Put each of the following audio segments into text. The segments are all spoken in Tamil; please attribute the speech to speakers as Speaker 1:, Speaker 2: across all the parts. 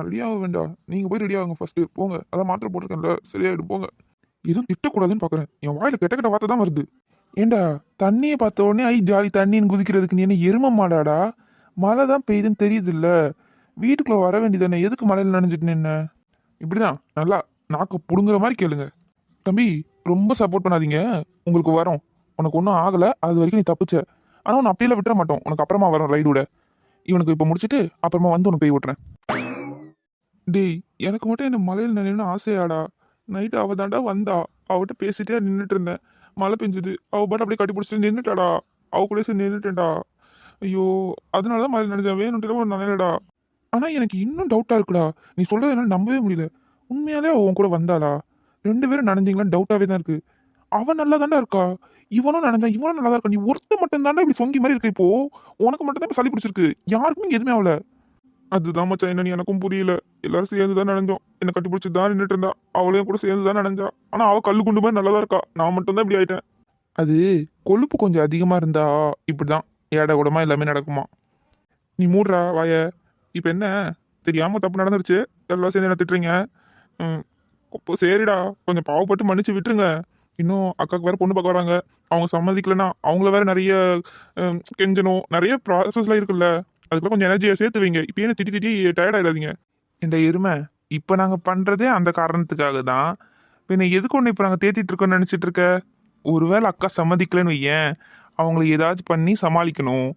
Speaker 1: நான் ரெடி ஆக வேண்டாம். நீங்கள் போய் ரெடி ஆகுங்க ஃபஸ்ட்டு போங்க. அதான் மாத்திரை போட்டிருக்கேன்ல. சரியாயிடும். போங்க. எதுவும் திட்டக்கூடாதுன்னு பார்க்குறேன் என் வாயில் கெட்ட கெட்ட வார்த்தை தான் வருது. ஏண்டா? தண்ணியை பார்த்த உடனே ஐ ஜாலி தண்ணின்னு குதிக்கிறதுக்கு நீ என்ன எரும மாடாடா? மழை தான் பெய்யுதுன்னு தெரியுதுல்ல. வீட்டுக்குள்ளே வர வேண்டியதானே? எதுக்கு மழையில் நினைஞ்சிட்டு நின்ன? இப்படிதான். நல்லா நாக்கு புடுங்குற மாதிரி கேளுங்க. தம்பி ரொம்ப சப்போர்ட் பண்ணாதீங்க. உங்களுக்கு வரோம். உனக்கு ஒன்றும் ஆகலை. அது வரைக்கும் நீ தப்பிச்ச. ஆனால் உன்னை அப்படியெல்லாம் விட்டுற மாட்டோம். உனக்கு அப்புறமா வரோம் ரைடு விட இவனுக்கு இப்போ முடிச்சிட்டு அப்புறமா வந்து உனக்கு போய் விட்டுறேன் டேய் எனக்கு மட்டும் என்ன மலையில் நினைவுன்னு ஆசையாடா? நைட்டு அவ தாண்டா வந்தா. அவட்ட பேசிட்டே நின்றுட்டு இருந்தேன் மழை பெஞ்சுது. அவள் பாட்டு அப்படியே கட்டி பிடிச்சிட்டு நின்றுட்டாடா அவ கூட சேர்ந்து நின்றுட்டேன்டா ஐயோ அதனால தான் மழையில் நினைச்சேன் வேணும்ட்டு ஒரு நினைலடா ஆனால் எனக்கு இன்னும் டவுட்டாக இருக்குடா. நீ சொல்கிறது என்னால் நம்பவே முடியல. உண்மையாலே அவன் கூட வந்தாளா? ரெண்டு பேரும் நனைஞ்சிங்களான்னு டவுட்டாகவே தான் இருக்குது அவன் நல்லா தாண்டா இருக்கா? இவனும் நனைஞ்சா இவனும் நல்லா தான் இருக்கா? நீ ஒருத்த மட்டும் தாண்டா இப்படி சொங்கி மாதிரி இருக்கு இப்போ. உனக்கு மட்டும் தான் இப்போ சளி பிடிச்சிருக்கு. யாருக்குமே எதுவுமே ஆகலை. அதுதான் மச்சான் என்னன்னு எனக்கும் புரியல. எல்லாரும் சேர்ந்து தான் நனைஞ்சோம். என்னை கட்டிப்பிடிச்சி தான் நின்றுட்டு இருந்தா அவளையும் கூட சேர்ந்து தான் நனைஞ்சா. ஆனால் அவள் கல் குண்டு மாதிரி நல்லா தான் இருக்கா. நான் மட்டும்தான் இப்படி ஆயிட்டேன். அது கொழுப்பு கொஞ்சம் அதிகமாக இருந்தா இப்படி தான் ஏட கூடமா எல்லாமே நடக்குமா? நீ மூடுறா வாய. இப்போ என்ன? தெரியாமல் தப்பு நடந்துருச்சு. எல்லாம் சேர்ந்து என்ன திட்டுறீங்க? இப்போ சரிடா. கொஞ்சம் பாவப்பட்டு மன்னிச்சு விட்டுருங்க. இன்னும் அக்காவுக்கு வேற பொண்ணு பார்க்க வராங்க. அவங்க சம்மதிக்கலைன்னா அவங்கள வேற நிறைய கெஞ்சணும். நிறைய ப்ராசஸ்லாம் இருக்குல்ல. அதுக்குள்ள கொஞ்சம் எனர்ஜியை சேர்த்து வைங்க. இப்போ என்ன திட்டி திட்டி டயர்ட் ஆயிடாதீங்க? இந்த எருமை இப்போ நாங்கள் பண்ணுறதே அந்த காரணத்துக்காக தான். பின்ன எதுக்கு ஒன்று இப்போ நாங்கள் தேத்திட்டு இருக்கோம்னு நினச்சிட்டு இருக்க? ஒருவேளை அக்கா சம்மதிக்கலன்னு வையேன். அவங்கள ஏதாச்சும் பண்ணி சமாளிக்கணும்.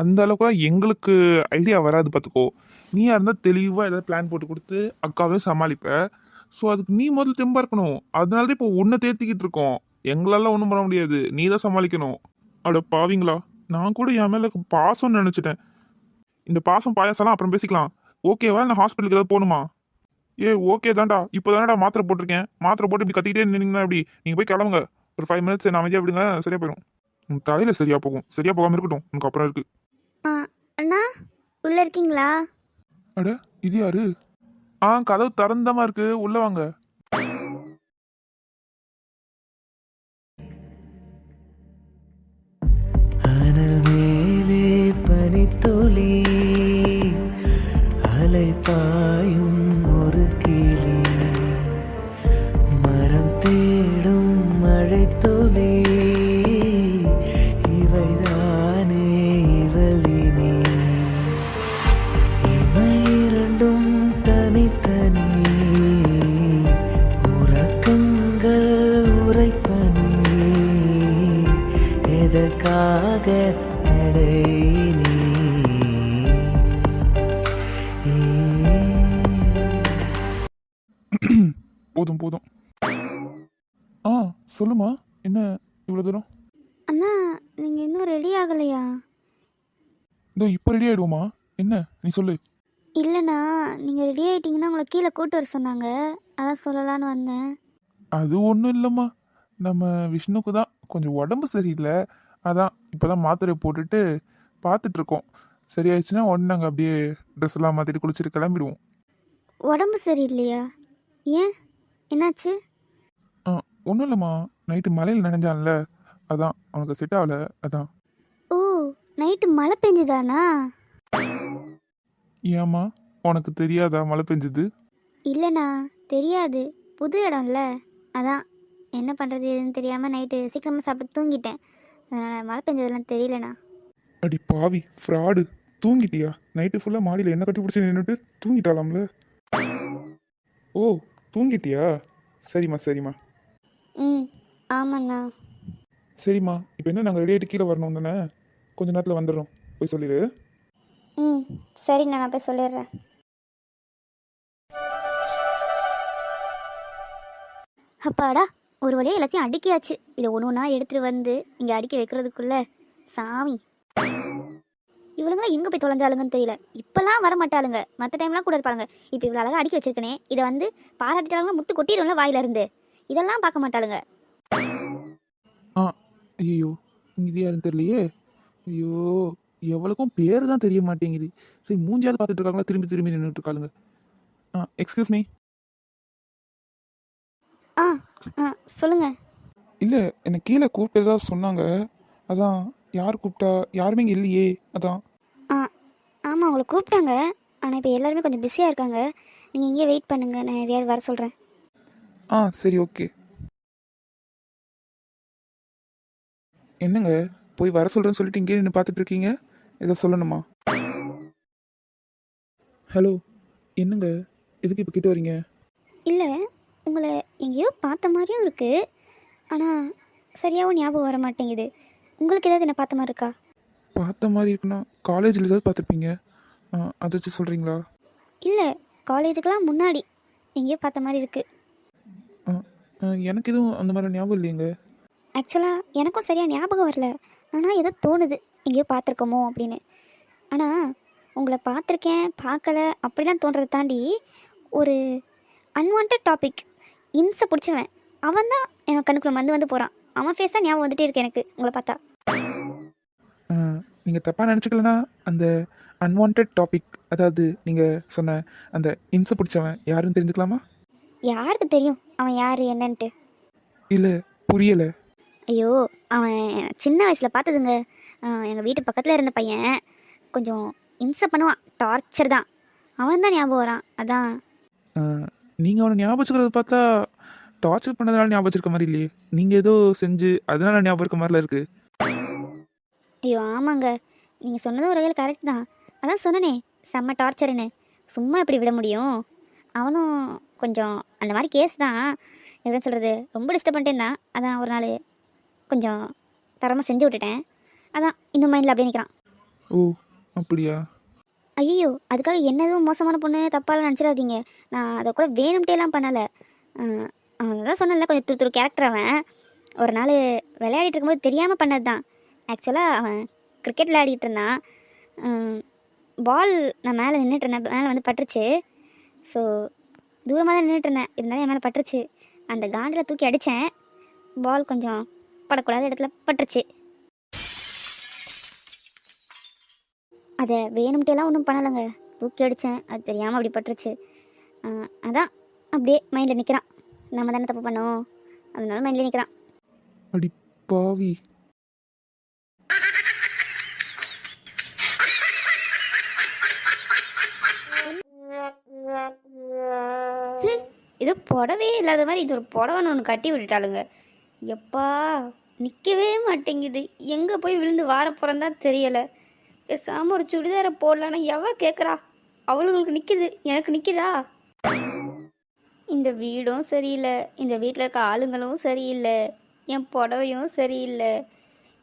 Speaker 1: அந்த அளவுக்கு எங்களுக்கு ஐடியா வராது பார்த்துக்கோ நீயா இருந்தால் தெளிவாக ஏதாவது பிளான் போட்டு கொடுத்து அக்காவையும் சமாளிப்ப. ஸோ அதுக்கு நீ முதல்ல தெம்பாக இருக்கணும். அதனால தான் இப்போ உன்னை தேத்திக்கிட்டு இருக்கோம். எங்களால் ஒன்றும் பண்ண முடியாது. நீ தான் சமாளிக்கணும். அட பாவிங்களா. நான் கூட என் மேலே பாசம்னு நினச்சிட்டேன். இந்த பாசம் பாயாசம்லாம் அப்புறம் பேசிக்கலாம். ஓகேவா? நான் ஹாஸ்பிட்டலுக்கு ஏதாவது போகணுமா? ஏ ஓகே தான்டா. இப்போ தானடா மாத்திரை போட்டிருக்கேன். மாத்திரை போட்டு இப்படி கத்திக்கிட்டே நின்னீங்கன்னா எப்படி? நீங்கள் போய் கிளம்புங்க. ஒரு ஃபைவ் மினிட்ஸ் நான் அமைதியாக விடுங்க சரியா போயிடும் உன் தலையில் சரியா போகும். சரியா போகாமல் இருக்கட்டும். உனக்கு அப்புறம் இருக்கு.
Speaker 2: அண்ணா உள்ள இருக்கீங்களா?
Speaker 1: அட இது யாரு? ஆ கதவு திறந்தமா இருக்கு. உள்ள வாங்க.
Speaker 3: நீ
Speaker 1: சொல்லு.
Speaker 2: இல்லைண்ணா நீங்கள் ரெடி ஆகிட்டீங்கன்னா உங்களை கீழே கூட்டு வர சொன்னாங்க. அதான் சொல்லலான்னு வந்தேன்.
Speaker 1: அது ஒன்றும் இல்லைம்மா. நம்ம விஷ்ணுக்கு தான் கொஞ்சம் உடம்பு சரியில்லை. அதான் இப்போ தான் மாத்திரை போட்டுட்டு பார்த்துட்டு இருக்கோம் சரியாயிடுச்சுன்னா உடனே நாங்கள் அப்படியே ட்ரெஸ் எல்லாம் மாற்றிட்டு குளிச்சுட்டு கிளம்பிடுவோம்.
Speaker 2: உடம்பு சரியில்லையா? ஏன்? என்னாச்சு?
Speaker 1: ஆ ஒன்றும் இல்லைம்மா. நைட்டு மழையில் நனைஞ்சான்ல. அதான் அவனுக்கு செட் ஆகலை. அதான்.
Speaker 2: ஓ நைட்டு மழை பெஞ்சுதானா?
Speaker 1: ஏம்மா உனக்கு தெரியாதா மழை பெஞ்சது?
Speaker 2: இல்லைண்ணா தெரியாது. புது இடம்ல. அதான் என்ன பண்ணுறது எதுன்னு தெரியாமல் நைட்டு சீக்கிரமாக சாப்பிட்டு தூங்கிட்டேன். அதனால் மழை பெஞ்சதெல்லாம் தெரியலண்ணா.
Speaker 1: அடி பாவி ஃப்ராடு. தூங்கிட்டியா? நைட்டு ஃபுல்லாக மாடியில் என்ன கட்டி பிடிச்சி நின்றுட்டு தூங்கிட்டாலாம்ல? ஓ தூங்கிட்டியா? சரிம்மா சரிம்மா.
Speaker 2: ம் ஆமாண்ணா.
Speaker 1: சரிம்மா இப்போ என்ன நாங்கள் ரெடி ஆகிட்டு கீழே வரணும் தானே? கொஞ்ச நேரத்தில் வந்துடுறோம். போய் சொல்லிடு
Speaker 2: ம் சரிங்கண்ணா நான் போய் சொல்லிடுறேன். அப்பாடா ஒரு வழியாக எல்லாத்தையும் அடுக்கியாச்சு. இதை ஒன்று ஒன்றா எடுத்துகிட்டு வந்து இங்கே அடுக்கி வைக்கிறதுக்குள்ள சாமி. இவளுங்களாம் எங்கே போய் தொலைஞ்சாளுங்கன்னு தெரியல. இப்போல்லாம் வர மாட்டாளுங்க மற்ற டைம்லாம் கூட இருப்பாங்க இப்போ இவ்வளோ அழகாக அடுக்கி வச்சிருக்கனே இதை வந்து பாராட்டிட்டாலும் முத்து கொட்டிடும்ல வாயில இருந்து இதெல்லாம் பார்க்க மாட்டாளுங்க.
Speaker 1: ஆ ஐயோ இது யாருன்னு தெரியலையே. ஐயோ எவ்வளோக்கும் பேர் தான் தெரிய மாட்டேங்குது. சரி மூஞ்சியாவது பார்த்துட்டு இருக்காங்களா? திரும்பி திரும்பி நின்றுட்டு இருக்காளுங்க. ஆ எக்ஸ்கியூஸ் மீ
Speaker 2: ஆ சொல்லுங்கள்
Speaker 1: இல்லை என்னை கீழே கூப்பிட்டதா சொன்னாங்க. அதான் யார் கூப்பிட்டா? யாருமே இங்கே இல்லையே. அதான்.
Speaker 2: ஆ ஆமாம் உங்களை கூப்பிட்டாங்க. ஆனால் இப்போ எல்லாருமே கொஞ்சம் பிஸியாக இருக்காங்க. நீங்கள் இங்கேயே வெயிட் பண்ணுங்கள் நான் யாரையாவது வர சொல்கிறேன்
Speaker 1: ஆ சரி ஓகே என்னங்க? போய் வர சொல்கிறேன்னு சொல்லிட்டு இங்கே நின்று பார்த்துட்டு இருக்கீங்க? ஏதோ சொல்லணுமா? ஹலோ என்னங்க? எதுக்கு இப்போ கிட்ட வரீங்க?
Speaker 2: இல்லை உங்களை எங்கேயோ பார்த்த மாதிரியும் இருக்குது ஆனால் சரியாகவும் ஞாபகம் வர மாட்டேங்குது. உங்களுக்கு ஏதாவது என்ன பார்த்த மாதிரி இருக்கா?
Speaker 1: பார்த்த மாதிரி இருக்குன்னா காலேஜில் ஏதாவது பார்த்துருப்பீங்க. அதை வச்சு சொல்கிறீங்களா
Speaker 2: இல்லை காலேஜுக்கெலாம் முன்னாடி எங்கேயோ பார்த்த மாதிரி இருக்குது
Speaker 1: எனக்கு எதுவும் அந்த மாதிரி ஞாபகம் இல்லையேங்க.
Speaker 2: ஆக்சுவலாக எனக்கும் சரியாக ஞாபகம் வரல. ஆனால் ஏதோ தோணுது. எங்கேயோ பார்த்துருக்கோமோ அப்படின்னு. ஆனால் உங்களை பார்த்துருக்கேன் பார்க்கல அப்படிலாம் தோன்றதை தாண்டி ஒரு அன்வான்ட் டாபிக் இம்சை பிடிச்சவன் அவன் தான் என் கண்ணுக்குள்ள வந்து வந்து போகிறான் அவன் ஃபேஸ் தான் ஞாபகம் வந்துட்டே இருக்கு எனக்கு உங்களை பார்த்தா.
Speaker 1: நீங்கள் தப்பாக நினச்சிக்கலனா அந்த அன்வான்ட் டாபிக் அதாவது நீங்கள் சொன்ன அந்த இம்சை பிடிச்சவன் யாருன்னு தெரிஞ்சுக்கலாமா?
Speaker 2: யாருக்கு தெரியும்? அவன் யார் என்னன்ட்டு.
Speaker 1: இல்லை புரியலை.
Speaker 2: ஐயோ அவன் சின்ன வயசில் பார்த்ததுங்க. எங்கள் வீட்டு பக்கத்தில் இருந்த பையன் கொஞ்சம் இம்சை பண்ணுவான். டார்ச்சர் தான். அவன் தான் ஞாபகம் வரான். அதான்.
Speaker 1: நீங்கள் அவனை ஞாபகம் வச்சுக்கிறத பார்த்தா டார்ச்சர் பண்ணதுனால ஞாபகம் வச்சிருக்க மாதிரி இல்லையே. நீங்கள் ஏதோ செஞ்சு அதனால ஞாபகம் இருக்க மாதிரிலாம் இருக்குது
Speaker 2: ஐயோ ஆமாங்க. நீங்கள் சொன்னது ஒரு வகையில் கரெக்ட் தான். அதான் சொன்னனே செம்ம டார்ச்சருன்னு சும்மா எப்படி விட முடியும்? அவனும் கொஞ்சம் அந்த மாதிரி கேஸ் தான். எப்படின்னு சொல்கிறது ரொம்ப டிஸ்டர்ப் பண்ணிட்டே இருந்தான். அதான் ஒரு நாள் கொஞ்சம் தரமாக செஞ்சு விட்டுட்டேன். அதான் இன்னும் மைண்டில் அப்படியே நிற்கிறான்
Speaker 1: ஓ அப்படியா?
Speaker 2: ஐயோ அதுக்காக என்ன எதுவும் மோசமான பொண்ணு தப்பாலாம் நினச்சிடாதீங்க. நான் அதை கூட வேணும்ட்டேலாம் பண்ணலை. அவன் தான் சொன்னல கொஞ்சம் துரு துரு கேரக்டர் அவன். ஒரு நாள் விளையாடிட்டு இருக்கும்போது தெரியாமல் பண்ணது தான் ஆக்சுவலாக அவன் கிரிக்கெட் விளையாடிட்டு இருந்தான். பால் நான் மேலே நின்றுட்டு இருந்தேன் மேலே வந்து பட்டுருச்சு. ஸோ தூரமாக தான் நின்றுட்டு இருந்தேன். இருந்தாலும் என் மேலே பட்டுருச்சு. அந்த காண்டில் தூக்கி அடித்தேன் பால் கொஞ்சம் படக்கூடாத இடத்துல பட்டுருச்சு. அதை வேணும்ட்டேலாம் ஒன்றும் பண்ணலைங்க. தூக்கி அடித்தேன். அது தெரியாமல் அப்படி பட்டுருச்சு. அதான். அப்படியே மைண்டில் நிற்கிறான் நம்ம தானே தப்பு பண்ணோம். அதனால மைண்டில் நிற்கிறான்
Speaker 1: அடி பாவி.
Speaker 2: இது புடவே இல்லாத மாதிரி இது ஒரு புடவைன்னு ஒன்று கட்டி விட்டுட்டாளுங்க. எப்பா நிற்கவே மாட்டேங்குது. எங்கே போய் விழுந்து வார போகிறந்தா தெரியலை. பேசாமல் ஒரு சுடிதாரை போடலான்னா எவ கேட்குறா அவளுங்களுக்கு நிற்கிது எனக்கு நிற்கிதா இந்த வீடும் சரியில்லை. இந்த வீட்டில் இருக்க ஆளுங்களும் சரியில்லை. என் புடவையும் சரியில்லை.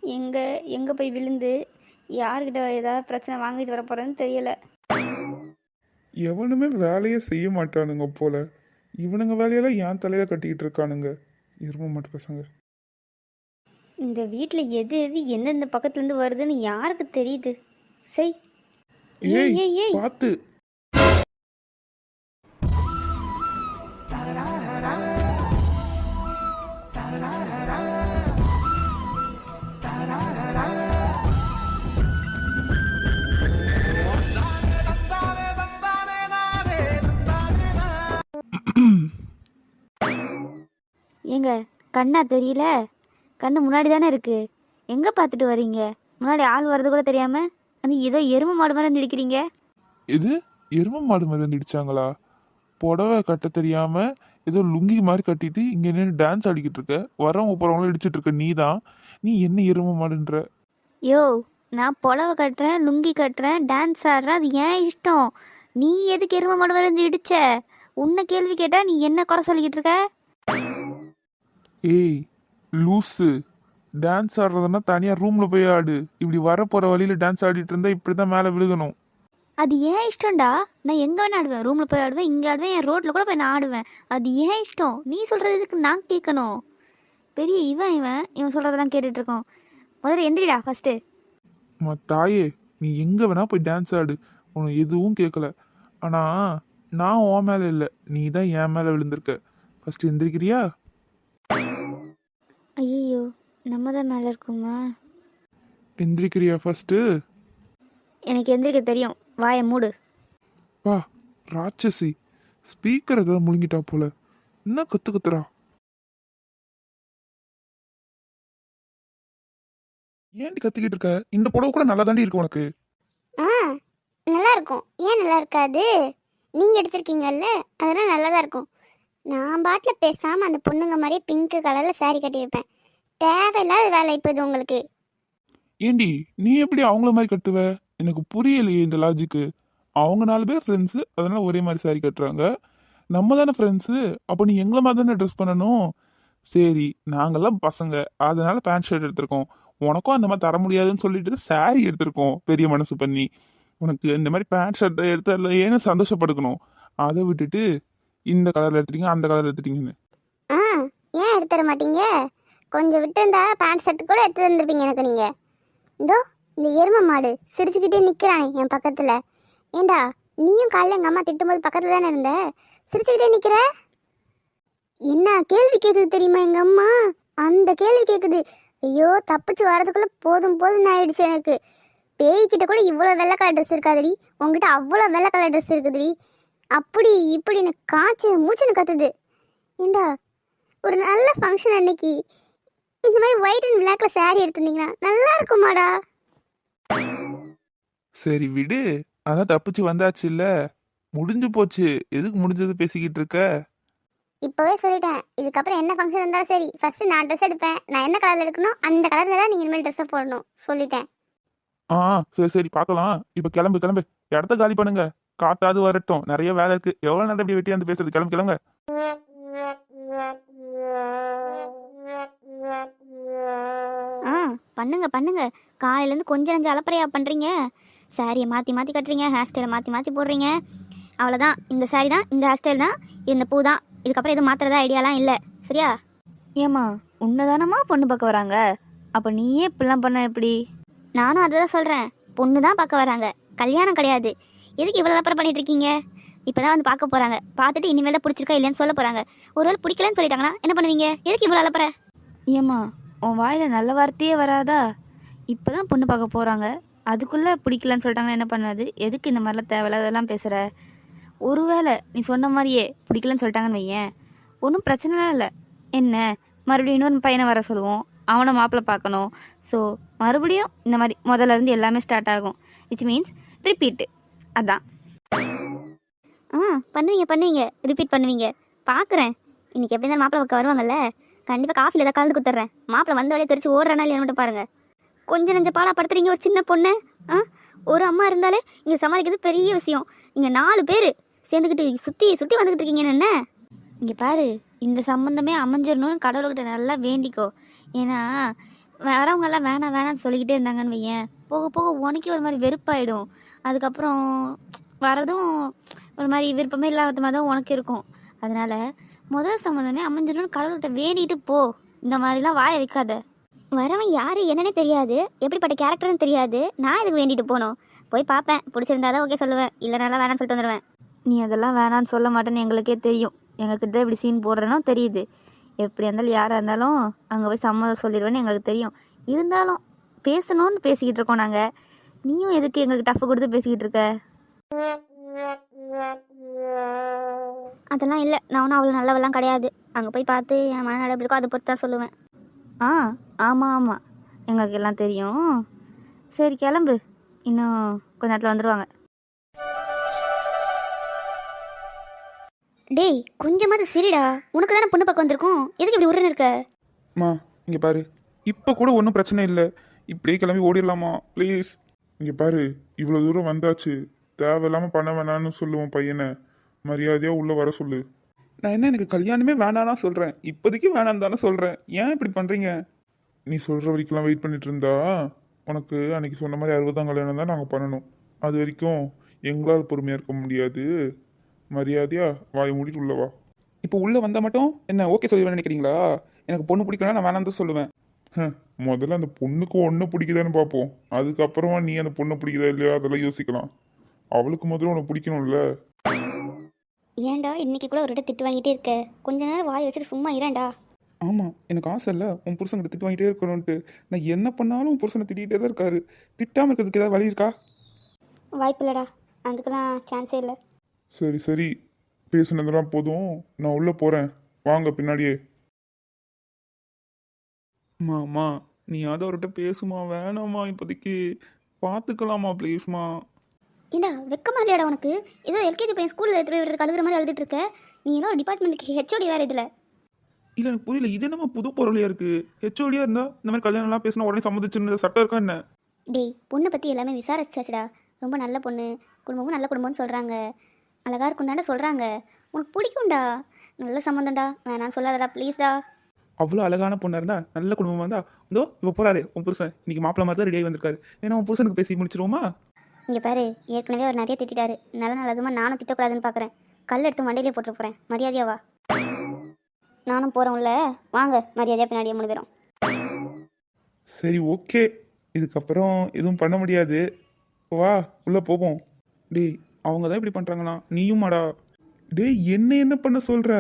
Speaker 2: எங்கே எங்கே போய் விழுந்து? யார்கிட்ட ஏதாவது பிரச்சனை வாங்கிட்டு வர போகிறேன்னு தெரியலை.
Speaker 1: எவனுமே வேலையே செய்ய மாட்டானுங்க போல. இவனுங்க வேலையெல்லாம் என் தலையில கட்டிக்கிட்டு இருக்கானுங்க. இரும மாட்டு பசங்க.
Speaker 2: இந்த வீட்டில் எது எது எந்தெந்த பக்கத்துலேருந்து வருதுன்னு யாருக்கு தெரியுது? சரி ஏய்
Speaker 1: ஏய்
Speaker 2: ஏய்
Speaker 1: பார்த்து
Speaker 2: ஏங்க கண்ணா தெரியல? கண்ணு முன்னாடி தானே இருக்கு. எங்கே பார்த்துட்டு வரீங்க? முன்னாடி ஆள் வர்றது கூட தெரியாம? வந்து ஏதோ எருமை மாடு மாதிரி வந்து இடிக்கிறீங்க?
Speaker 1: இது எரும மாடு மாதிரி வந்து இடிச்சாங்களா? புடவை கட்ட தெரியாம ஏதோ லுங்கி மாதிரி கட்டிட்டு இங்க நின்று டான்ஸ் ஆடிக்கிட்டு இருக்க. வரவங்க போறவங்களும் இடிச்சிட்டு இருக்க. நீ தான் நீ என்ன எரும மாடுன்ற?
Speaker 2: யோ நான் புடவை கட்டுறேன் லுங்கி கட்டுறேன் டான்ஸ் ஆடுறேன். அது ஏன் இஷ்டம்? நீ எதுக்கு எருமை மாடு வரை வந்து இடிச்ச? உன்னை கேள்வி கேட்டா நீ என்ன குறை சொல்லிக்கிட்டு இருக்க?
Speaker 1: ஏய் லூஸு டான்ஸ் ஆடுறதுன்னா தனியா ரூம்ல போய் ஆடு. இப்படி வர போற வழியில டான்ஸ் ஆடிட்டு இருந்தா இப்படிதான் மேல விழுகணும்.
Speaker 2: அது ஏன் இஷ்டம்டா? நான் எங்கே வேணா ஆடுவேன். ரூமில் போய் ஆடுவேன் இங்கே ஆடுவேன் என் ரோட்டில் கூட போய் நான் ஆடுவேன். அது ஏன் இஷ்டம்? நீ சொல்கிறது இதுக்கு நான் கேட்கணும்? பெரிய இவன் இவன். இவன் சொல்கிறதெல்லாம் கேட்டுட்டு இருக்கணும் முதல்ல எந்திரிடா ஃபஸ்ட்டு
Speaker 1: அம்மா தாயே நீ எங்க வேணா போய் டான்ஸ் ஆடு. உனக்கு எதுவும் கேட்கல. ஆனா நான் உன் மேல இல்ல. நீ தான் என் மேல விழுந்திருக்க. ஃபர்ஸ்ட் எந்திரிக்கிறியா?
Speaker 2: நம்ம தான் மேலே இருக்குமா?
Speaker 1: எந்திரிக்கிறியா ஃபர்ஸ்ட்
Speaker 2: எனக்கு எந்திரிக்க தெரியும். வாயை மூடு.
Speaker 1: வா ராட்சசி. ஸ்பீக்கர் ஏதாவது முழுங்கிட்டா போல. என்ன கத்து கத்துறா? ஏன்டி கத்திக்கிட்டு இருக்க? இந்த புடவை கூட நல்லா தாண்டி இருக்கு உனக்கு.
Speaker 2: ஆ
Speaker 4: நல்லா இருக்கும் ஏன் நல்லா இருக்காது நீங்க எடுத்திருக்கீங்கல்ல அதெல்லாம் நல்லா தான் இருக்கும். நான் பாட்டில் பேசாம அந்த பொண்ணுங்க மாதிரியே பிங்க் கலர்ல saree கட்டியிருப்பேன். தேவையில்லாத வேலை இப்போ இது உங்களுக்கு.
Speaker 1: ஏண்டி நீ எப்படி அவங்கள மாதிரி கட்டுவ? எனக்கு புரியலையே இந்த லாஜிக்கு அவங்க நாலு பேர் ஃப்ரெண்ட்ஸு அதனால ஒரே மாதிரி saree கட்டுறாங்க. நம்ம தானே ஃப்ரெண்ட்ஸு அப்போ நீ எங்களை மாதிரி தானே ட்ரெஸ் பண்ணணும்? சரி நாங்கெல்லாம் பசங்க அதனால பேண்ட் ஷர்ட் எடுத்திருக்கோம். உனக்கும் அந்த மாதிரி தர முடியாதுன்னு சொல்லிட்டு saree எடுத்திருக்கோம் பெரிய மனசு பண்ணி. உனக்கு இந்த மாதிரி பேண்ட் ஷர்ட் எடுத்ததில் ஏன்னு சந்தோஷப்படுக்கணும். அதை விட்டுட்டு இந்த கலரில் எடுத்துட்டீங்க அந்த கலரில் எடுத்துட்டீங்கன்னு.
Speaker 4: ஏன் எடுத்து தர மாட்டீங்க? கொஞ்சம் விட்டு இருந்தா பேண்ட் ஷர்ட் கூட எடுத்து தந்துருப்பீங்க எனக்கு நீங்கள் இதோ இந்த எரும மாடு சிரிச்சுக்கிட்டே நிற்கிறானே என் பக்கத்தில். ஏண்டா நீயும் காலைல எங்கள் அம்மா திட்டும்போது பக்கத்தில் தானே இருந்த? சிரிச்சுக்கிட்டே நிற்கிற என்ன கேள்வி கேட்குது தெரியுமா எங்கள் அம்மா? அந்த கேள்வி கேட்குது ஐயோ தப்பிச்சு வரதுக்குள்ளே போதும் போதும் ஆயிடுச்சு எனக்கு. பேய்கிட்ட கூட இவ்வளோ வெள்ளை கலர் ட்ரெஸ் இருக்காதுடி. உங்ககிட்ட அவ்வளோ வெள்ளை கலர் ட்ரெஸ் இருக்குதுடி. அப்படி இப்படின்னு காய்ச்சல் மூச்சுன்னு கத்துது. ஏண்டா ஒரு நல்ல ஃபங்க்ஷன் அன்னைக்கு. இந்த மாதிரி ஒயிட் அண்ட் பிளாக்ல saree எடுத்திருந்தீங்கன்னா நல்லா இருக்குமாடா?
Speaker 1: சரி விடு. அதான் தப்பிச்சு வந்தாச்சு இல்ல முடிஞ்சு போச்சு. எதுக்கு முடிஞ்சது பேசிக்கிட்டு இருக்க?
Speaker 4: இப்போவே சொல்லிட்டேன். இதுக்கப்புறம் என்ன ஃபங்க்ஷன் இருந்தாலும் சரி. ஃபர்ஸ்ட் நான் ட்ரெஸ் எடுப்பேன். நான் என்ன கலர்ல எடுக்கணும்? அந்த கலர்ல தான் நீங்க இனிமேல் ட்ரெஸ்ஸை போடணும். சொல்லிட்டேன்.
Speaker 1: ஆ சரி சரி. பார்க்கலாம். இப்போ கிளம்பு கிளம்பு. இடத்த காலி பண்ணுங்க. காத்தாது வரட்டும். நிறைய வேலை இருக்கு. எவ்வளோ நேரம் இப்படி வெட்டி வந்து பேசுறது? கிளம்பு கிளம்புங்க
Speaker 4: ஆ பண்ணுங்க பண்ணுங்க. காலையிலேருந்து கொஞ்சம் நஞ்சம் அலப்பறையா பண்ணுறீங்க சாரியை மாற்றி மாற்றி கட்டுறீங்க ஹேர் ஸ்டைலை மாற்றி மாற்றி போடுறீங்க. அவ்வளோதான் இந்த saree தான் இந்த ஹேர் ஸ்டைல் தான் இந்த பூ தான். இதுக்கப்புறம் எதுவும் மாற்றுறதா ஐடியாலாம் இல்லை. சரியா?
Speaker 2: ஏம்மா உன்னதானம்மா பொண்ணு பார்க்க வராங்க? அப்போ நீயே இப்படிலாம் பண்ண எப்படி?
Speaker 4: நானும் அதை தான் சொல்கிறேன் பொண்ணு தான் பார்க்க வராங்க. கல்யாணம் கிடையாது. எதுக்கு இவ்வளோ அப்புறம் பண்ணிட்டு இருக்கீங்க? இப்போ தான் வந்து பார்க்க போகிறாங்க பார்த்துட்டு இனிமேல் தான் பிடிச்சிருக்கா இல்லைன்னு சொல்ல போகிறாங்க ஒருவேளை பிடிக்கலன்னு சொல்லிட்டாங்கன்னா என்ன பண்ணுவீங்க? எதுக்கு இவ்வளோ அலப்பற?
Speaker 2: ஏம்மா உன் வாயில் நல்ல வார்த்தையே வராதா? இப்போ தான் பொண்ணு பார்க்க போகிறாங்க அதுக்குள்ளே பிடிக்கலன்னு சொல்லிட்டாங்கன்னா என்ன பண்ணாது? எதுக்கு இந்த மாதிரிலாம் தேவையில்லாதெல்லாம் பேசுகிற ஒருவேளை நீ சொன்ன மாதிரியே பிடிக்கலன்னு சொல்லிட்டாங்கன்னு வையேன். ஒன்றும் பிரச்சனை இல்லை. என்ன? மறுபடியும் இன்னொரு பையனை வர சொல்லுவோம். அவனை மாப்பிள்ளை பார்க்கணும். ஸோ மறுபடியும் இந்த மாதிரி முதல்ல இருந்து எல்லாமே ஸ்டார்ட் ஆகும். விச் மீன்ஸ் ரிப்பீட்டு அதான்.
Speaker 4: ஆ பண்ணுவீங்க பண்ணுவீங்க. ரிப்பீட் பண்ணுவீங்க. பார்க்குறேன். இன்றைக்கி எப்படி இருந்தாலும் மாப்பிள்ளை பக்கம் வருவாங்கல்ல? கண்டிப்பாக காஃபியில் ஏதாவது கலந்து கொடுத்துட்றேன் மாப்பிள்ளை வந்த வழியை தெரிச்சு ஓடுறானா இல்லையா மட்டும் பாருங்க. கொஞ்சம் நஞ்ச பாடா படுத்துறீங்க ஒரு சின்ன பொண்ணு ஆ? ஒரு அம்மா இருந்தாலே இங்கே சமாளிக்கிறது பெரிய விஷயம். இங்கே நாலு பேர் சேர்ந்துக்கிட்டு சுற்றி சுற்றி வந்துக்கிட்டு இருக்கீங்க என்ன
Speaker 2: இங்கே பாரு இந்த சம்மந்தமே அமைஞ்சிடணும்னு கடவுள்கிட்ட நல்லா வேண்டிக்கோ. ஏன்னா வரவங்கெல்லாம் வேணாம் வேணாம்னு சொல்லிக்கிட்டே இருந்தாங்கன்னு வையேன். போக போக உனக்கே ஒரு மாதிரி வெறுப்பாயிடும். அதுக்கப்புறம் வரதும் ஒரு மாதிரி விருப்பமே இல்லாத மாதிரி தான் உனக்கு இருக்கும். அதனால் முதல் சம்மந்தமே அமைஞ்சிடணும்னு கடவுள்கிட்ட வேண்டிட்டு போ. இந்த மாதிரிலாம் வாய வைக்காத.
Speaker 4: வரவன் யார் என்னன்னே தெரியாது. எப்படிப்பட்ட கேரக்டர்னு தெரியாது. நான் இதுக்கு வேண்டிட்டு போகணும்? போய் பார்ப்பேன். பிடிச்சிருந்தாதான் ஓகே சொல்லுவேன். இல்லைனாலாம் வேணாம்னு சொல்லிட்டு வந்துடுவேன்
Speaker 2: நீ அதெல்லாம் வேணான்னு சொல்ல மாட்டேன்னு எங்களுக்கே தெரியும். எங்ககிட்ட இப்படி சீன் போடுறேனோ தெரியுது. எப்படி இருந்தாலும் யாராக இருந்தாலும் அங்கே போய் சம்மதம் சொல்லிடுவேன்னு எங்களுக்கு தெரியும். இருந்தாலும் பேசணும்னு பேசிக்கிட்டு இருக்கோம் நாங்கள் நீயும் எதுக்கு எங்களுக்கு டஃப் கொடுத்து பேசிக்கிட்டு இருக்க?
Speaker 4: அதெல்லாம் இல்லை. நான் ஒன்றும் அவ்வளோ நல்லவெல்லாம் கிடையாது. அங்கே போய் பார்த்து என் மனநல எப்படி இருக்கோ அதை பொறுத்து தான் சொல்லுவேன்.
Speaker 2: ஆ ஆமாம் ஆமாம் எங்களுக்கு எல்லாம் தெரியும். சரி கிளம்பு. இன்னும் கொஞ்ச நேரத்தில் வந்துடுவாங்க
Speaker 4: டேய் கொஞ்சமாவது சிரிடா. உனக்கு தானே பொண்ணு பக்கம் வந்திருக்கும். எதுக்கு இப்படி உருன்னு இருக்க?
Speaker 1: அம்மா இங்கே பாரு. இப்போ கூட ஒன்றும் பிரச்சனை இல்லை. இப்படியே கிளம்பி ஓடிடலாமா ப்ளீஸ் இங்கே பாரு இவ்வளோ தூரம் வந்தாச்சு. தேவையில்லாமல் பண்ண வேணாம்னு சொல்லுவோம் பையனை. மரியாதையாக உள்ளே வர சொல்லு. நான் என்ன எனக்கு கல்யாணமே வேணாம்னா சொல்கிறேன் இப்போதைக்கு வேணாம் தானே சொல்கிறேன் ஏன் இப்படி பண்ணுறீங்க நீ சொல்கிற வரைக்கும்லாம் வெயிட் பண்ணிட்டு இருந்தா உனக்கு அன்னைக்கு சொன்ன மாதிரி அறுபதாம் கல்யாணம் தான் நாங்கள் பண்ணணும். அது வரைக்கும் எங்களால் பொறுமையாக இருக்க முடியாது. மரியாதையாக வாய் மூடிட்டு உள்ள வா. இப்போ உள்ளே வந்தால் மட்டும் என்ன ஓகே சொல்லுவேன் நினைக்கிறீங்களா? எனக்கு பொண்ணு பிடிக்கலன்னா நான் வேணாம் தான் சொல்லுவேன். முதல்ல அந்த பொண்ணுக்கு ஒன்று பிடிக்குதான்னு பார்ப்போம் அதுக்கப்புறமா நீ அந்த பொண்ணு பிடிக்குதா இல்லையா அதெல்லாம் யோசிக்கலாம். அவளுக்கு முதல்ல உனக்கு பிடிக்கணும்ல.
Speaker 4: ஏன்டா இன்னைக்கு கூட ஒரு திட்டு வாங்கிட்டே இருக்க? கொஞ்ச நேரம் வாய் வச்சுட்டு சும்மா இரேன்டா
Speaker 1: ஆமாம் எனக்கு ஆசை இல்லை. உன் புருஷனுக்கு திட்டு வாங்கிட்டே இருக்கணும்ன்ட்டு. நான் என்ன பண்ணாலும் உன் புருஷனை திட்டிகிட்டே தான் இருக்காரு. திட்டாமல் இருக்கிறதுக்கு ஏதாவது வழி இருக்கா?
Speaker 4: வாய்ப்பு இல்லைடா. அதுக்கெல்லாம் சான்ஸே இல்லை.
Speaker 1: சரி சரி. பேசுனதெல்லாம் போதும். நான் உள்ளே போகிறேன் வாங்க பின்னாடியே. மாமா நீ அதை அவர்கிட்ட பேசுமா? வேணாமா இப்போதைக்கு. பார்த்துக்கலாமா ப்ளீஸ்மா
Speaker 2: ஏண்டா வெக்கமா இல்லையாடா உனக்கு? ஏதோ எல்கேஜி பையன் ஸ்கூலில் எடுத்துகிட்டு போய் விடுறதுக்கு அழுகிற மாதிரி அழுதுட்டு இருக்க. நீ ஏதோ ஒரு டிபார்ட்மெண்ட்டுக்கு ஹெச்ஓடி வேறு இதில்?
Speaker 1: இல்லை எனக்கு புரியல. இது என்னமா புது பொருளியா இருக்கு? ஹெச்ஓடியா இருந்தா இந்த மாதிரி கல்யாணம்லாம் பேசினா உடனே சம்மதிச்சுன்னு சட்டம் இருக்கா என்ன?
Speaker 2: டேய் பொண்ணை பற்றி எல்லாமே விசாரிச்சாச்சுடா. ரொம்ப நல்ல பொண்ணு. குடும்பமும் நல்ல குடும்பம்னு சொல்கிறாங்க அழகா இருக்கும் தாண்டா சொல்கிறாங்க உனக்கு பிடிக்கும்டா. நல்ல சம்மந்தம்டா. வேணாம் சொல்லாதடா ப்ளீஸ்டா
Speaker 1: அவ்வளோ அழகான பொண்ணா இருந்தா நல்ல குடும்பமா இருந்தா இதோ இப்போ போறாரு உன் புருஷன். இன்னைக்கு மாப்பிள்ள மாதிரி தான் ரெடி வந்திருக்காரு. வேணா உன் புருஷனுக்கு பேசி முடிச்சிருவோமா?
Speaker 2: இங்கே பாரு ஏற்கனவே அவர் நிறைய திட்டாரு நல்ல நல்லதுமா நானும் திட்டக்கூடாதுன்னு பார்க்குறேன் கல் எடுத்து மண்டையிலே போட்டு போகிறேன் மரியாதையா வா. நானும் போகிறோம்ல வாங்க மரியாதையாக பின்னாடியே மூணு பேரும்.
Speaker 1: சரி ஓகே. இதுக்கப்புறம் எதுவும் பண்ண முடியாது. வா உள்ளே போவோம். டேய் அவங்க தான் இப்படி பண்றாங்களா? நீயும் மாடா டேய் என்ன என்ன பண்ண சொல்கிற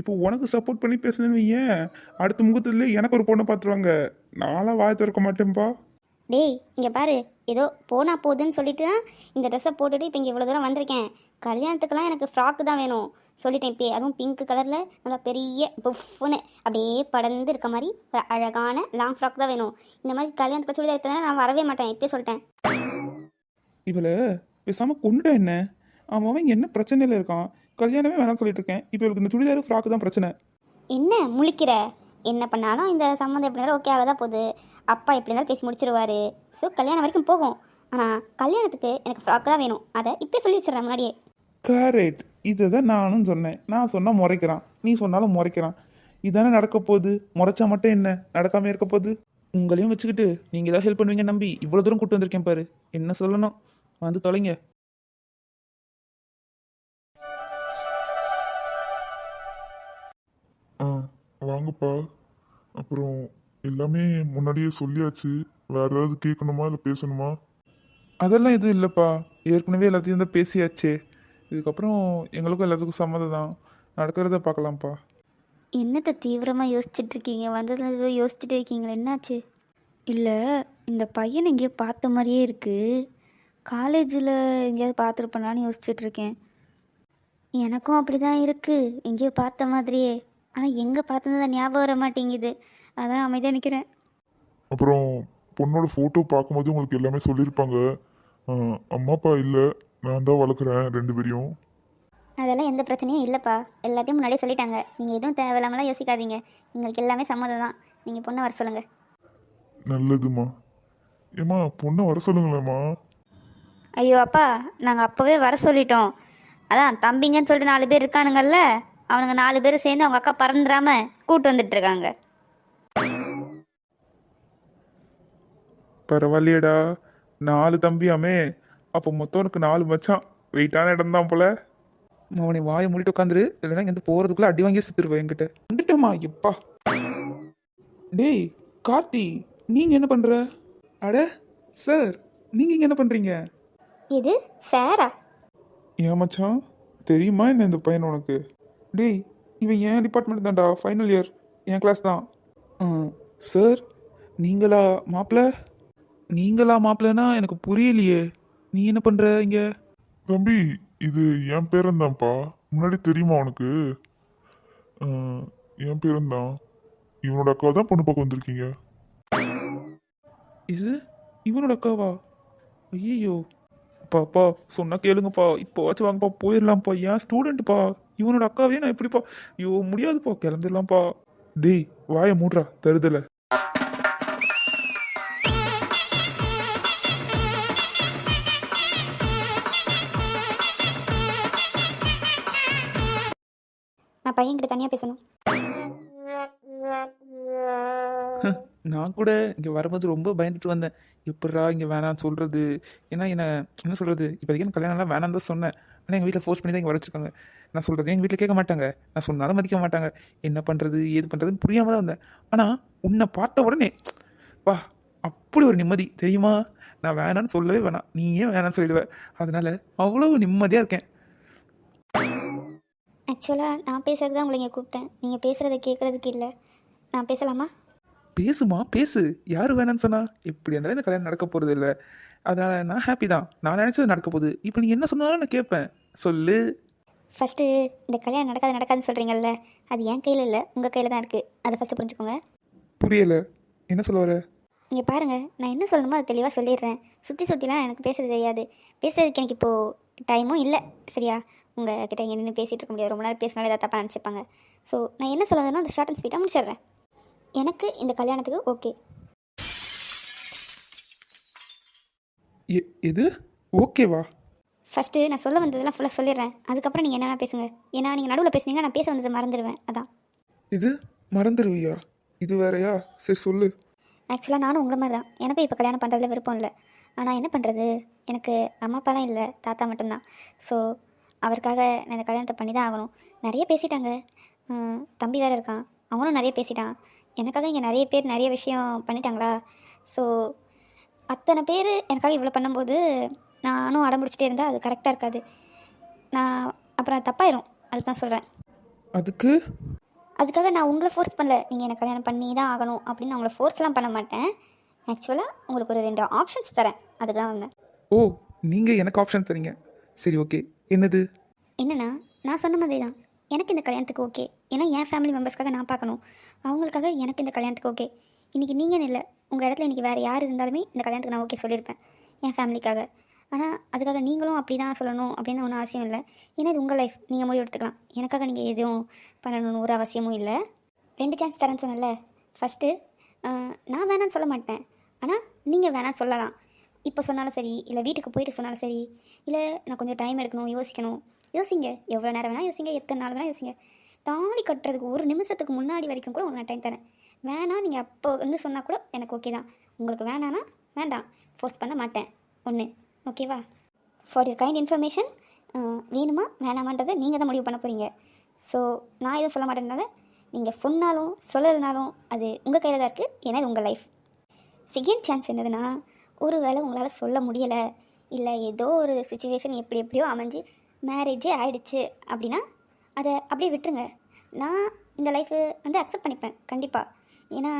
Speaker 1: இப்போ உனக்கு சப்போர்ட் பண்ணி பேசுனேன்னு வையேன். அடுத்த முகத்துல எனக்கு ஒரு பொண்ணை பார்த்துருவாங்க. நான்லாம் வாய் திறக்க மாட்டேன்ப்பா
Speaker 2: டேய் இங்கே பாரு. ஏதோ போனா போகுதுன்னு சொல்லிட்டு தான் இந்த ட்ரெஸ்ஸை போட்டுட்டு இப்போ இங்கே இவ்வளோ தூரம் வந்திருக்கேன். கல்யாணத்துக்கெல்லாம் எனக்கு ஃப்ராக்கு தான் வேணும். சொல்லிட்டேன். இப்பயே அதுவும் பிங்க் கலரில் நல்லா பெரிய புஃப்னு அப்படியே படர்ந்து இருக்க மாதிரி ஒரு அழகான லாங் ஃப்ராக் தான் வேணும். இந்த மாதிரி கல்யாணத்துக்கு சுடிதார் எடுத்ததுனா நான் வரவே மாட்டேன். இப்பயே சொல்லிட்டேன்.
Speaker 1: இவளை பேசாம கொண்டுட்டா என்ன? அவன் அவன் இங்க என்ன பிரச்சனையில இருக்கான்? கல்யாணமே வேணாம்னு சொல்லிட்டு இருக்கேன். இப்போ இவளுக்கு இந்த சுடிதார் ஃப்ராக்கு தான் பிரச்சனை.
Speaker 2: என்ன முழிக்கிற? என்ன பண்ணாலும் இந்த சம்மந்தம் எப்படி இருந்தாலும் ஓகே ஆக தான் போகுது. அப்பா எப்படி இருந்தாலும் பேசி முடிச்சிருவாரு. ஸோ கல்யாணம் வரைக்கும் போகும். ஆனால் கல்யாணத்துக்கு எனக்கு ஃப்ராக் தான் வேணும். அதை இப்போ சொல்லி வச்சிடறேன் முன்னாடியே.
Speaker 1: கரெக்ட் இதை தான் நானும் சொன்னேன். நான் சொன்னால் முறைக்கிறான். நீ சொன்னாலும் முறைக்கிறான். இதானே நடக்க போகுது? முறைச்சா மட்டும் என்ன? நடக்காமல் இருக்க போகுது? உங்களையும் வச்சுக்கிட்டு நீங்கள் ஏதாவது ஹெல்ப் பண்ணுவீங்க நம்பி? இவ்வளோ தூரம் கூட்டு வந்திருக்கேன் பாரு. என்ன சொல்லணும்? வந்து தொலைங்க.
Speaker 5: வாங்கப்பா. அப்புறம் எல்லாமே முன்னாடியே சொல்லியாச்சு. வேற ஏதாவது கேட்கணுமா இல்லை பேசணுமா?
Speaker 1: அதெல்லாம் எதுவும் இல்லைப்பா. ஏற்கனவே எல்லாத்தையும் தான் பேசியாச்சே. இதுக்கப்புறம் எங்களுக்கும் எல்லாத்துக்கும் சம்மதம் தான். நடக்கிறத பார்க்கலாம்ப்பா.
Speaker 2: என்னத்தை தீவிரமாக யோசிச்சுட்டு இருக்கீங்க? வந்ததுல யோசிச்சுட்டு இருக்கீங்களா. என்னாச்சு?
Speaker 6: இல்லை இந்த பையன் எங்கேயோ பார்த்த மாதிரியே இருக்குது காலேஜில் எங்கேயாவது பார்த்துருப்பேனான்னு யோசிச்சுட்டு இருக்கேன்.
Speaker 2: எனக்கும் அப்படி தான் இருக்குது எங்கேயோ பார்த்த மாதிரியே. ஆனால் எங்கே பார்த்தது ஞாபகம் வர மாட்டேங்குது. அதான் அமைதியாக நிற்கிறேன்
Speaker 5: அப்புறம் பொண்ணோட ஃபோட்டோ பார்க்கும்போது உங்களுக்கு எல்லாமே சொல்லியிருப்பாங்க. அம்மா அப்பா இல்லை. நான் தான் வளர்க்குறேன் ரெண்டு பேரையும்.
Speaker 2: அதெல்லாம் எந்த பிரச்சனையும் இல்லைப்பா. எல்லாத்தையும் முன்னாடியே சொல்லிட்டாங்க. நீங்கள் எதுவும் தேவையில்லாமலாம் யோசிக்காதீங்க. எங்களுக்கு எல்லாமே சம்மதம் தான் நீங்கள் பொண்ணை வர சொல்லுங்கள்
Speaker 5: நல்லதுமா ஏம்மா பொண்ணை வர சொல்லுங்களேம்மா.
Speaker 6: ஐயோ அப்பா நாங்கள் அப்போவே வர சொல்லிட்டோம். அதான் தம்பிங்கன்னு சொல்லிட்டு நாலு பேர் இருக்கானுங்கல்ல. அவனுங்க நாலு பேர் சேர்ந்து அவங்க அக்கா பறந்துடாம கூட்டு வந்துட்டு இருக்காங்க.
Speaker 1: பரவாயில்லையேடா. நாலு தம்பியாமே. அப்போ மொத்தம் உனக்கு நாலு மச்சான். வெயிட்டான இடம் தான் போல. அவனை வாயை மூடிட்டு உட்காந்துரு இல்லைன்னா இங்கேருந்து போகிறதுக்குள்ள அடி வாங்கி செத்துருவேன் என்கிட்ட. வந்துட்டோமா எப்பா. டேய் கார்த்தி நீங்கள் என்ன பண்ணுற அட சார் நீங்கள் இங்கே என்ன பண்ணுறீங்க
Speaker 2: இது சாரா?
Speaker 1: ஏன் மச்சான்? தெரியுமா என்ன இந்த பையன் உனக்கு? டேய் இவன் என் டிபார்ட்மெண்ட் தான்டா ஃபைனல் இயர் என் கிளாஸ் தான். சார் நீங்களா மாப்பிள்ள நீங்களா மாப்பிள்ளனா எனக்கு புரியலையே. நீ என்ன பண்ணுற இங்கே?
Speaker 5: தம்பி இது என் பேரன்தான்ப்பா. முன்னாடி தெரியுமா உனக்கு? என் பேரன்தான். இவனோட அக்கா தான் பொண்ணு பார்க்க வந்திருக்கீங்க.
Speaker 1: இது? இவனோட அக்காவா? ஐயோ அப்பா சொன்னா கேளுங்கப்பா. இப்போ வாச்சும் வாங்கப்பா போயிடலாம்ப்பா. ஏன் ஸ்டூடெண்ட்ப்பா இவனோட அக்காவே நான் எப்படிப்பா ஐயோ முடியாதுப்பா கிளம்பிடலாம்ப்பா. டேய் வாயை மூடுறா தருதல.
Speaker 2: நான் பையன்கிட்ட தனியாக பேசணும்.
Speaker 1: நான் கூட இங்கே வரும்போது ரொம்ப பயந்துட்டு வந்தேன். எப்படா இங்கே வேணாம்னு சொல்கிறது ஏன்னா என்ன என்ன சொல்கிறது இப்போதைக்கு கல்யாணம்லாம் வேணாம் தான் சொன்னேன். ஆனால் எங்கள் வீட்டில் ஃபோர்ஸ் பண்ணி தான் இங்கே வர வச்சிருக்காங்க நான் சொல்கிறது எங்கள் வீட்டில் கேட்க மாட்டாங்க. நான் சொன்னாலும் மதிக்க மாட்டாங்க. என்ன பண்ணுறது ஏது பண்ணுறதுன்னு புரியாமல் தான் வந்தேன். ஆனால் உன்னை பார்த்த உடனே வா அப்படி ஒரு நிம்மதி. தெரியுமா? நான் வேணான்னு சொல்லவே வேணாம். நீயே வேணான்னு சொல்லிடுவேன் அதனால அவ்வளோ நிம்மதியாக இருக்கேன்.
Speaker 2: ஆக்சுவலாக நான் பேசுறது தான் உங்களை இங்கே கூப்பிட்டேன். நீங்கள் பேசுகிறத கேட்குறதுக்கு இல்லை. நான் பேசலாமா?
Speaker 1: பேசுமா? பேசு. யார் வேணான்னு சொன்னா? எப்படி இருந்தாலும் இந்த கல்யாணம் நடக்க போகிறது இல்லை அதனால நான் ஹாப்பி தான். நான் நினச்சது நடக்க போகுது. இப்போ நீ என்ன சொன்னாலும் நான் கேட்பேன். சொல்லு.
Speaker 2: ஃபஸ்ட்டு இந்த கல்யாணம் நடக்காது நடக்காதுன்னு சொல்கிறீங்கல்ல அது என் கையில் இல்லை உங்கள் கையில் தான் இருக்குது அதை ஃபஸ்ட்டு புரிஞ்சுக்கோங்க.
Speaker 1: புரியல. என்ன சொல்ல வர?
Speaker 2: இங்கே பாருங்கள் நான் என்ன சொல்லணுமோ அதை தெளிவாக சொல்லிடுறேன். சுற்றி சுற்றிலாம் எனக்கு பேசுறது தெரியாது. பேசுறதுக்கு எனக்கு இப்போது டைமும் இல்லை சரியா? உங்கள் கிட்ட இங்கே நின்று பேசிகிட்டு இருக்க முடியாது. ரொம்ப நேரம் பேசினாலே ஏதாவது தப்பாக நினச்சிப்பாங்க. ஸோ நான் என்ன சொல்லுறதுன்னா அந்த ஷார்ட் அண்ட் ஸ்வீட்டாக முடிச்சிடுறேன். எனக்கு இந்த கல்யாணத்துக்கு ஓகே
Speaker 1: எ- எது? ஓகேவா?
Speaker 2: ஃபஸ்ட்டு நான் சொல்ல வந்ததெல்லாம் ஃபுல்லாக சொல்லிடுறேன். அதுக்கப்புறம் நீங்கள் என்னென்ன பேசுங்க. ஏன்னா நீங்கள் நடுவில் பேசுனீங்கன்னா நான் பேச வந்ததை மறந்துடுவேன். அதான்.
Speaker 1: இது? மறந்துடுவியா இது வேறயா? சரி சொல்லு.
Speaker 2: ஆக்சுவலாக நானும் உங்களை மாதிரி தான். எனக்கும் இப்போ கல்யாணம் பண்ணுறதுல விருப்பம் இல்லை. ஆனால் என்ன பண்ணுறது எனக்கு அம்மா அப்பாலாம் இல்லை. தாத்தா மட்டும்தான். ஸோ அவருக்காக நான் இந்த கல்யாணத்தை பண்ணி தான் ஆகணும். நிறைய பேசிட்டாங்க. தம்பி வேறு இருக்கான். அவனும் நிறைய பேசிட்டான். எனக்காக இங்கே நிறைய பேர் நிறைய விஷயம் பண்ணிட்டாங்களா? ஸோ அத்தனை பேர் எனக்காக இவ்வளோ பண்ணும்போது நானும் அடம் பிடிச்சிட்டே இருந்தால் அது கரெக்டாக இருக்காது. நான் அப்புறம் தப்பாயிரும். அதுக்கு தான் சொல்கிறேன்
Speaker 1: அதுக்கு?
Speaker 2: அதுக்காக நான் உங்களை ஃபோர்ஸ் பண்ணல. நீங்கள் எனக்கு கல்யாணம் பண்ணி தான் ஆகணும் அப்படின்னு நான் உங்களை ஃபோர்ஸ்லாம் பண்ண மாட்டேன். ஆக்சுவலாக உங்களுக்கு ஒரு ரெண்டு ஆப்ஷன்ஸ் தரேன். அதுக்கு தான் வந்தேன்
Speaker 1: ஓ நீங்கள் எனக்கு ஆப்ஷன் தரீங்க. சரி ஓகே என்னது?
Speaker 2: என்னன்னா நான் சொன்ன மாதிரி தான் எனக்கு இந்த கல்யாணத்துக்கு ஓகே ஏன்னா என் ஃபேமிலி மெம்பர்ஸ்க்காக நான் பார்க்கணும். அவங்களுக்காக எனக்கு இந்த கல்யாணத்துக்கு ஓகே இன்றைக்கி நீங்கள் இல்லை. உங்கள் இடத்துல இன்றைக்கி வேறு யார் இருந்தாலுமே இந்த கல்யாணத்துக்கு நான் ஓகே சொல்லியிருப்பேன். என் ஃபேமிலிக்காக ஆனால் அதுக்காக நீங்களும் அப்படி தான் சொல்லணும் அப்படின்னு ஒன்றும் அவசியம் இல்லை. ஏன்னா இது உங்கள் லைஃப் நீங்கள் முடிவு எடுத்துக்கலாம். எனக்காக நீங்கள் எதுவும் பண்ணணும்னு ஒரு அவசியமும் இல்லை. ரெண்டு சான்ஸ் தரேன்னு சொன்னல ஃபஸ்ட்டு நான் வேணான்னு சொல்ல மாட்டேன். ஆனால் நீங்கள் வேணான்னு சொல்லலாம். இப்போ சொன்னாலும் சரி இல்லை வீட்டுக்கு போயிட்டு சொன்னாலும் சரி இல்லை நான் கொஞ்சம் டைம் எடுக்கணும் யோசிக்கணும். யோசிங்க. எவ்வளோ நேரம் வேணால் யோசிங்க. எத்தனை நாள் வேணால் யோசிங்க. தாலி கட்டுறதுக்கு ஒரு நிமிஷத்துக்கு முன்னாடி வரைக்கும் கூட உங்களுக்கு நான் டைம் தரேன். வேணாம் நீங்கள் அப்போ வந்து சொன்னால் கூட எனக்கு ஓகே தான். உங்களுக்கு வேணான்னா வேண்டாம். ஃபோர்ஸ் பண்ண மாட்டேன். ஒன்று ஓகேவா ஃபார் யூர் கைண்ட் இன்ஃபர்மேஷன் வேணுமா வேணாமான்றதை நீங்கள் தான் முடிவு பண்ண போகிறீங்க ஸோ நான் எதுவும் சொல்ல மாட்டேன்னால நீங்கள் சொன்னாலும் சொல்லலைனாலும் அது உங்கள் கையில் தான் இருக்குது ஏன்னா இது உங்கள் லைஃப் செகண்ட் சான்ஸ் என்னதுன்னா ஒரு வேளை உங்களால் சொல்ல முடியலை இல்லை ஏதோ ஒரு சுச்சுவேஷன் எப்படி எப்படியோ அமைஞ்சு மேரேஜே ஆயிடுச்சு அப்படின்னா அதை அப்படியே விட்டுருங்க. நான் இந்த லைஃபு வந்து அக்செப்ட் பண்ணிப்பேன். கண்டிப்பாக ஏன்னா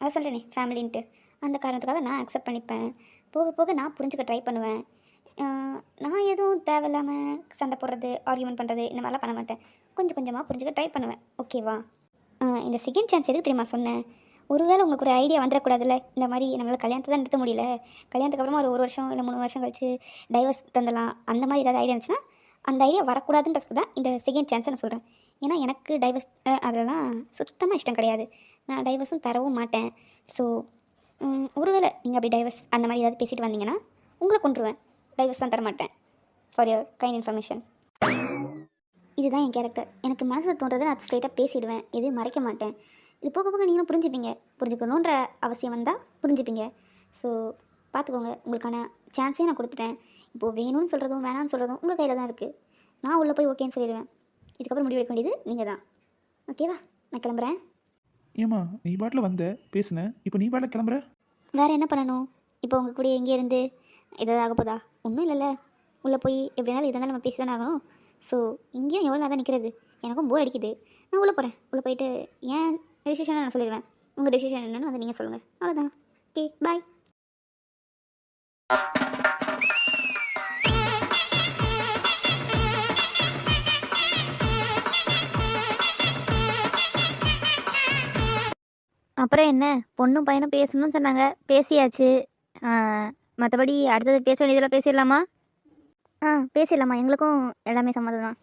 Speaker 2: அதை சொல்கிறேனே ஃபேமிலின்ட்டு. அந்த காரணத்துக்காக நான் அக்செப்ட் பண்ணிப்பேன். போக போக நான் புரிஞ்சுக்க ட்ரை பண்ணுவேன். நான் எதுவும் தேவையில்லாமல் சண்டை போடுறது ஆர்கியூமெண்ட் பண்ணுறது இந்த மாதிரிலாம் பண்ண மாட்டேன். கொஞ்சம் கொஞ்சமாக புரிஞ்சுக்க ட்ரை பண்ணுவேன். ஓகேவா இந்த செகண்ட் சான்ஸ் எதுக்கு தெரியுமா சொன்னேன்? ஒருவேளை உங்களுக்கு ஒரு ஐடியா வந்துடக்கூடாதுல்ல? இந்த மாதிரி நம்மளால் கல்யாணத்தை தான் நிறுத்த முடியல. கல்யாணத்துக்கு அப்புறமா ஒரு ஒரு வருஷம் இல்லை மூணு வருஷம் கழிச்சு டைவர்ஸ் தந்தலாம் அந்த மாதிரி ஏதாவது ஐடியா இருந்துச்சுன்னா அந்த ஐடியா வரக்கூடாதுன்றதுக்கு தான் இந்த செகண்ட் சான்ஸை நான் சொல்கிறேன் ஏன்னா எனக்கு டைவர்ஸ் அதெல்லாம் சுத்தமாக இஷ்டம் கிடையாது. நான் டைவர்ஸும் தரவும் மாட்டேன். ஸோ ஒருவேளை நீங்கள் அப்படி டைவர்ஸ் அந்த மாதிரி ஏதாவது பேசிட்டு வந்தீங்கன்னா உங்களை கொண்டுருவேன் டைவர்ஸ் தான் தர மாட்டேன் ஃபார் யுவர் கைண்ட் இன்ஃபர்மேஷன் இதுதான் என் கேரக்டர் எனக்கு மனசில் தோன்றதை நான் ஸ்ட்ரைட்டாக பேசிடுவேன். எதுவும் மறைக்க மாட்டேன். இது போக போக நீங்களும் புரிஞ்சுப்பீங்க. புரிஞ்சுக்கணுன்ற அவசியம் வந்தால் புரிஞ்சுப்பீங்க. ஸோ பார்த்துக்கோங்க உங்களுக்கான சான்ஸே நான் கொடுத்துட்டேன். இப்போது வேணும்னு சொல்கிறதும் வேணாம்னு சொல்கிறதும் உங்கள் கையில் தான் இருக்குது நான் உள்ளே போய் ஓகேன்னு சொல்லிடுவேன். இதுக்கப்புறம் முடிவெடுக்க வேண்டியது நீங்கள் தான் ஓகேவா நான் கிளம்புறேன்.
Speaker 1: ஏம்மா நீ பாட்டில் வந்த பேசுன இப்போ நீ பாட்டில் கிளம்புற?
Speaker 2: வேறு என்ன பண்ணணும்? இப்போ உங்கள் கூட எங்கே இருந்து ஏதாவது ஆக போதா? ஒன்றும் இல்லைல்ல. உள்ளே போய் எப்படி இருந்தாலும் நம்ம பேசி தானே ஆகணும். ஸோ இங்கேயும் எவ்வளோ தான் நிற்கிறது எனக்கும் போர் அடிக்குது. நான் உள்ளே போகிறேன் உள்ளே போயிட்டு ஏன் டெசிஷனை நான் சொல்லிடுவேன். உங்கள் டெசிஷன் என்னன்னு அதை நீங்கள் சொல்லுங்கள் அவ்வளோதான் ஓகே பாய்
Speaker 6: அப்புறம் என்ன? பொண்ணும் பையனும் பேசணும்னு சொன்னாங்க. பேசியாச்சு. மற்றபடி அடுத்தது பேச வேண்டியதெல்லாம் பேசிடலாமா?
Speaker 2: ஆ பேசிடலாமா? எங்களுக்கும் எல்லாமே சம்மதம் தான்